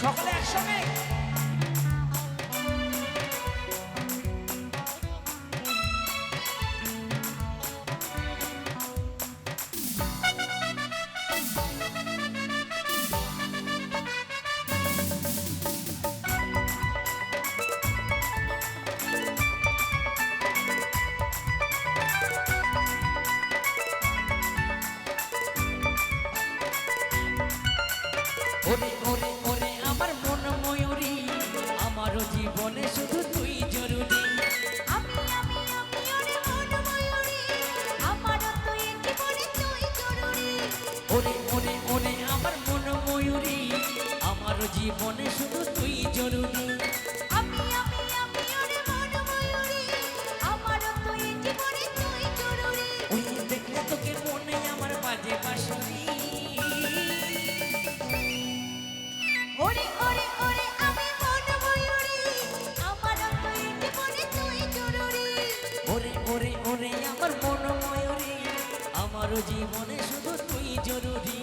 সকলে একসঙ্গে। ওরে ওরে ওরে। জীবনে শুধু তুই জরুরি। আমি আমি আমি ওরে মন ময়ূরী আমারও তুই জীবনে তুই জরুরি। ওই দেখলে তোকে মনে আমার বাজে বাসুরি। ওরে ওরে ওরে আমি মন ময়ূরী আমারও তুই জীবনে তুই জরুরি। ওরে ওরে ওরে আমার মন ময়ূরী জীবনে শুধু তুই জরুরি।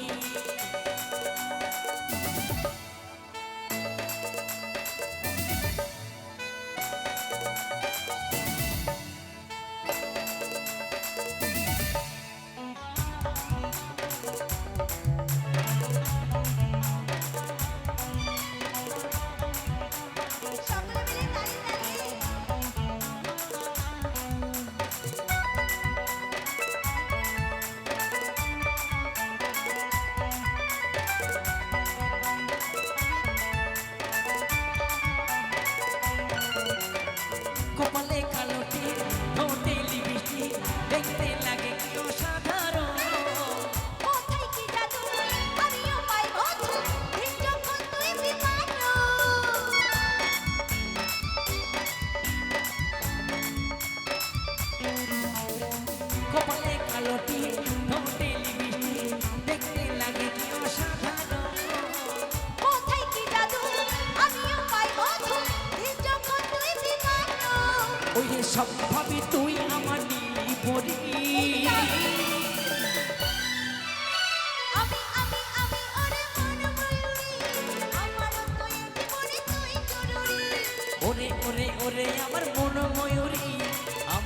দেখতে লাগে কি অসাধারণ। কোথায় কি জাদু? আমিও পাই মধু যখন তুই বিমান ওই সব ভাবি তুই আমার নীলি পরি ওরে ওরে ওরে আমার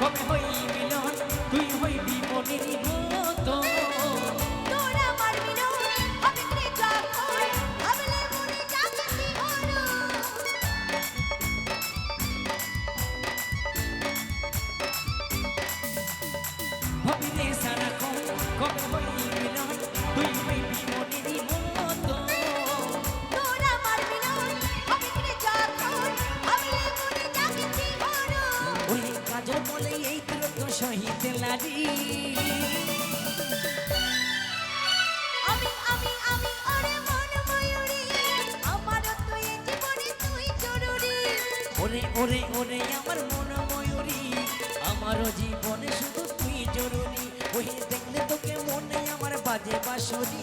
কবে হই মিলন? তুই হইবি মনের মতো। তোর তো শহীদ লারি আমি আমি আমি ওরে মন ময়ূরী আমারও তুই জীবনে তুই জরুরি। ওরে ওরে ওরে আমার মন ময়ূরী আমারও জীবনে শুধু তুই জরুরি। ওই দেখলে তোকে মনে আমার বাজে বাসুরি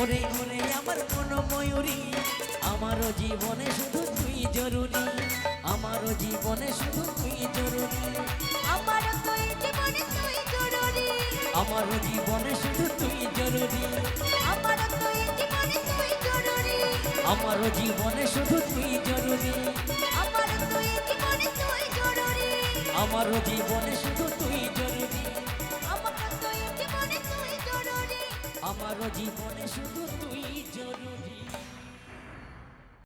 ওরে ওরে ওরে আমার মন ময়ূরী। আমারও জীবনে শুধু তুই জরুরি। আমারও জীবনে শুধু তুই জরুরি। আমারও তুই জীবনে তুই জরুরি। আমারও জীবনে শুধু তুই জরুরি। আমারও তুই জীবনে তুই জরুরি। আমারও জীবনে শুধু তুই জরুরি। আমারও তুই জীবনে তুই জরুরি। আমারও জীবনে শুধু তুই জীবনে শুধু